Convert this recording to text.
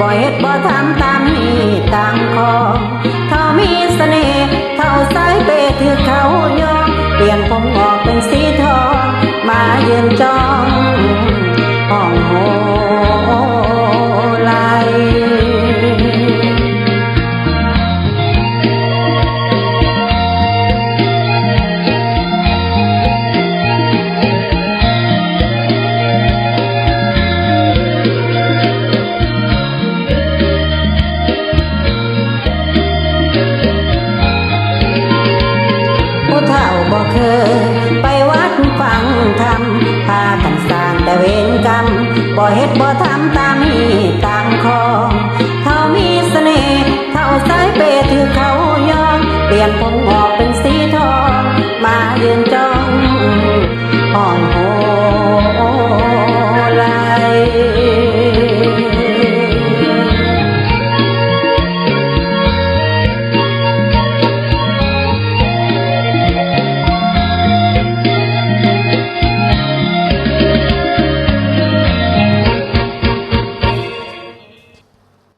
บ่เฮ็ดบ่ทำตามมีตามคอเขามีเสน่ห์เขาสายเปถือเขายอมเปลี่ยนผมออกเป็นสีทองมาเยืนจอาบ่เคยไปวัดฟังธรรมพากันสร้างแต่เวรกรรมบ่เฮ็ดบ่ทำตามมีตามคองเขามีเสน่ห์เขาสายเปถือเขายอมเปลี่ยนผมออ